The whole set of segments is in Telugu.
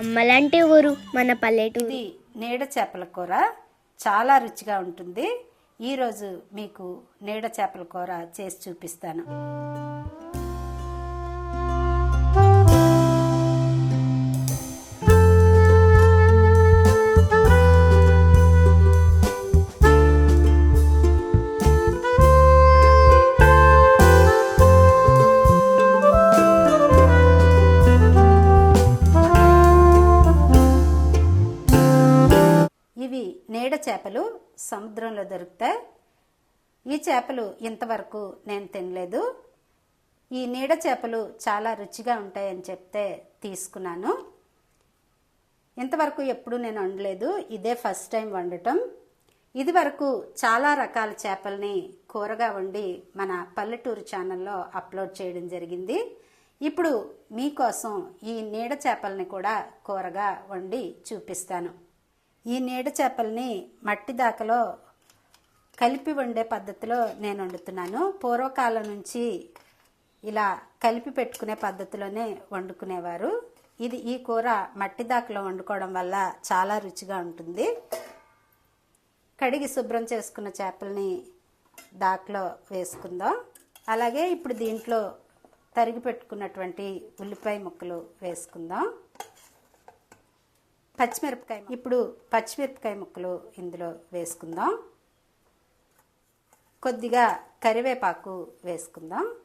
అమ్మలాంటి ఊరు మన పల్లెటూరు. ఇది నీడ చేపల కూర. చాలా రుచిగా ఉంటుంది. ఈరోజు మీకు నీడ చేపల కూర చేసి చూపిస్తాను. నీడ చేపలు సముద్రంలో దొరుకుతాయి. ఈ చేపలు ఇంతవరకు నేను తినలేదు. ఈ నీడ చేపలు చాలా రుచిగా ఉంటాయని చెప్తే తీసుకున్నాను. ఇంతవరకు ఎప్పుడు నేను వండలేదు. ఇదే ఫస్ట్ టైం వండటం. ఇది వరకు చాలా రకాల చేపల్ని కూరగా వండి మన పల్లెటూరు ఛానల్లో అప్లోడ్ చేయడం జరిగింది. ఇప్పుడు మీకోసం ఈ నీడ చేపల్ని కూడా కూరగా వండి చూపిస్తాను. ఈ నీడ చేపల్ని మట్టి దాకలో కలిపి వండే పద్ధతిలో నేను వండుతున్నాను. పూర్వకాలం నుంచి ఇలా కలిపి పెట్టుకునే పద్ధతిలోనే వండుకునేవారు. ఇది ఈ కూర మట్టి దాకలో వండుకోవడం వల్ల చాలా రుచిగా ఉంటుంది. కడిగి శుభ్రం చేసుకున్న చేపల్ని దాకలో వేసుకుందాం. అలాగే ఇప్పుడు దీంట్లో తరిగి పెట్టుకున్నటువంటి ఉల్లిపాయ ముక్కలు వేసుకుందాం. పచ్చిమిరపకాయ ఇప్పుడు పచ్చిమిరపకాయ ముక్కలు ఇందులో వేసుకుందాం. కొద్దిగా కరివేపాకు వేసుకుందాం.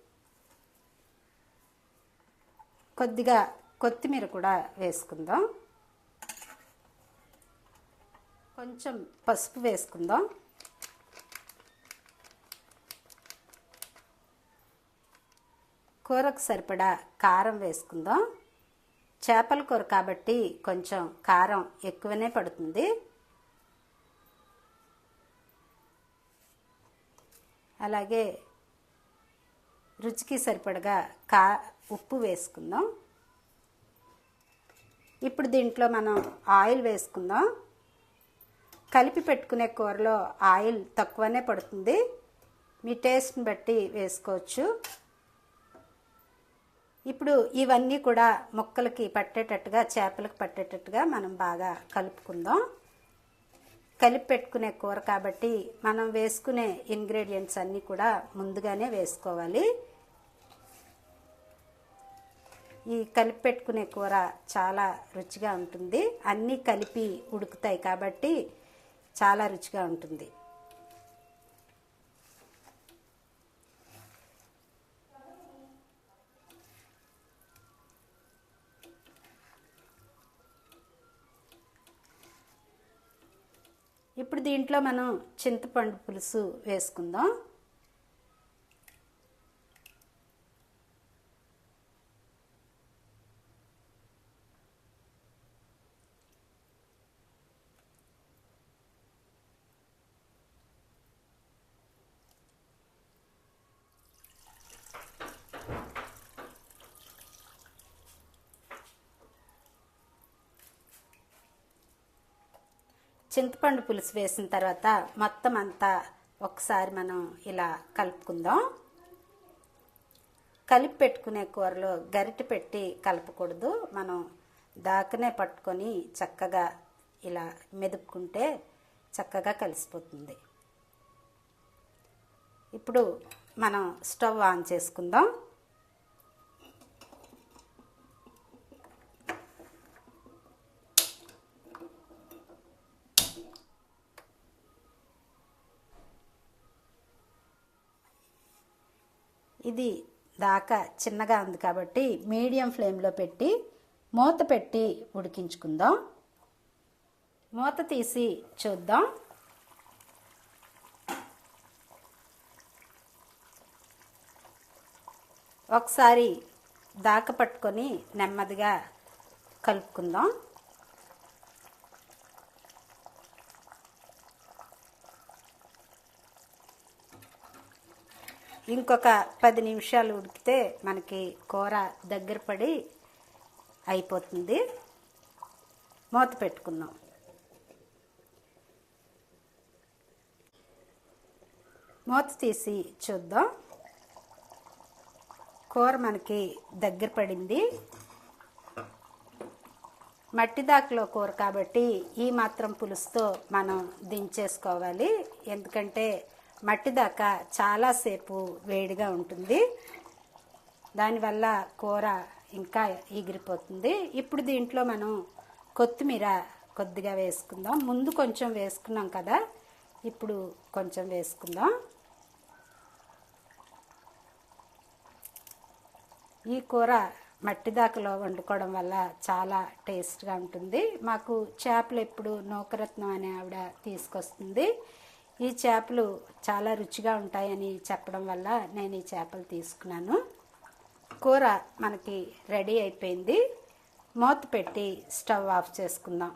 కొద్దిగా కొత్తిమీర కూడా వేసుకుందాం. కొంచెం పసుపు వేసుకుందాం. కూరకు సరిపడా కారం వేసుకుందాం. చేపల కూర కాబట్టి కొంచెం కారం ఎక్కువనే పడుతుంది. అలాగే రుచికి సరిపడగా కా ఉప్పు వేసుకుందాం. ఇప్పుడు దీంట్లో మనం ఆయిల్ వేసుకుందాం. కలిపి పెట్టుకునే కూరలో ఆయిల్ తక్కువనే పడుతుంది. మీ టేస్ట్ని బట్టి వేసుకోవచ్చు. ఇప్పుడు ఇవన్నీ కూడా ముక్కలకి పట్టేటట్టుగా చేపలకు పట్టేటట్టుగా మనం బాగా కలుపుకుందాం. కలిపి పెట్టుకునే కూర కాబట్టి మనం వేసుకునే ఇంగ్రీడియంట్స్ అన్నీ కూడా ముందుగానే వేసుకోవాలి. ఈ కలిపి పెట్టుకునే కూర చాలా రుచిగా ఉంటుంది. అన్నీ కలిపి ఉడుకుతాయి కాబట్టి చాలా రుచిగా ఉంటుంది. ఇప్పుడు దీంట్లో మనం చింతపండు పులుసు వేసుకుందాం. చింతపండు పులుసు వేసిన తర్వాత మొత్తం అంతా ఒకసారి మనం ఇలా కలుపుకుందాం. కలిపి పెట్టుకునే కూరలో గరిటె పెట్టి కలపకూడదు. మనం దాకనే పట్టుకొని చక్కగా ఇలా మెదుపుకుంటే చక్కగా కలిసిపోతుంది. ఇప్పుడు మనం స్టవ్ ఆన్ చేసుకుందాం. ఇది దాకా చిన్నగా ఉంది కాబట్టి మీడియం ఫ్లేమ్లో పెట్టి మూత పెట్టి ఉడికించుకుందాం. మూత తీసి చూద్దాం. ఒకసారి దాక పట్టుకొని నెమ్మదిగా కలుపుకుందాం. ఇంకొక పది నిమిషాలు ఉడికితే మనకి కూర దగ్గర పడి అయిపోతుంది. మూత పెట్టుకుందాం. మూత తీసి చూద్దాం. కూర మనకి దగ్గర పడింది. మట్టి దాకలో కూర కాబట్టి ఈ మాత్రం పులుసుతో మనం దించేసుకోవాలి. ఎందుకంటే మట్టి దాకా చాలాసేపు వేడిగా ఉంటుంది. దానివల్ల కూర ఇంకా ఎగిరిపోతుంది. ఇప్పుడు దీంట్లో మనం కొత్తిమీర కొద్దిగా వేసుకుందాం. ముందు కొంచెం వేసుకున్నాం కదా ఇప్పుడు కొంచెం వేసుకుందాం. ఈ కూర మట్టి దాకలో వండుకోవడం వల్ల చాలా టేస్ట్గా ఉంటుంది. మాకు చేపలు ఎప్పుడు నూకరత్నం అనే ఆవిడ తీసుకొస్తుంది. ఈ చేపలు చాలా రుచిగా ఉంటాయని చెప్పడం వల్ల నేను ఈ చేపలు తీసుకున్నాను. కూర మనకి రెడీ అయిపోయింది. మూత పెట్టి స్టవ్ ఆఫ్ చేసుకుందాం.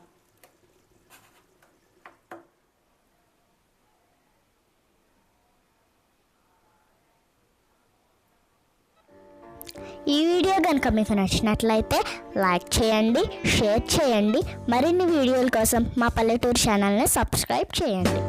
ఈ వీడియో కనుక మీకు నచ్చినట్లయితే లైక్ చేయండి షేర్ చేయండి. మరిన్ని వీడియోల కోసం మా పల్లెటూరు ఛానల్ని సబ్స్క్రైబ్ చేయండి.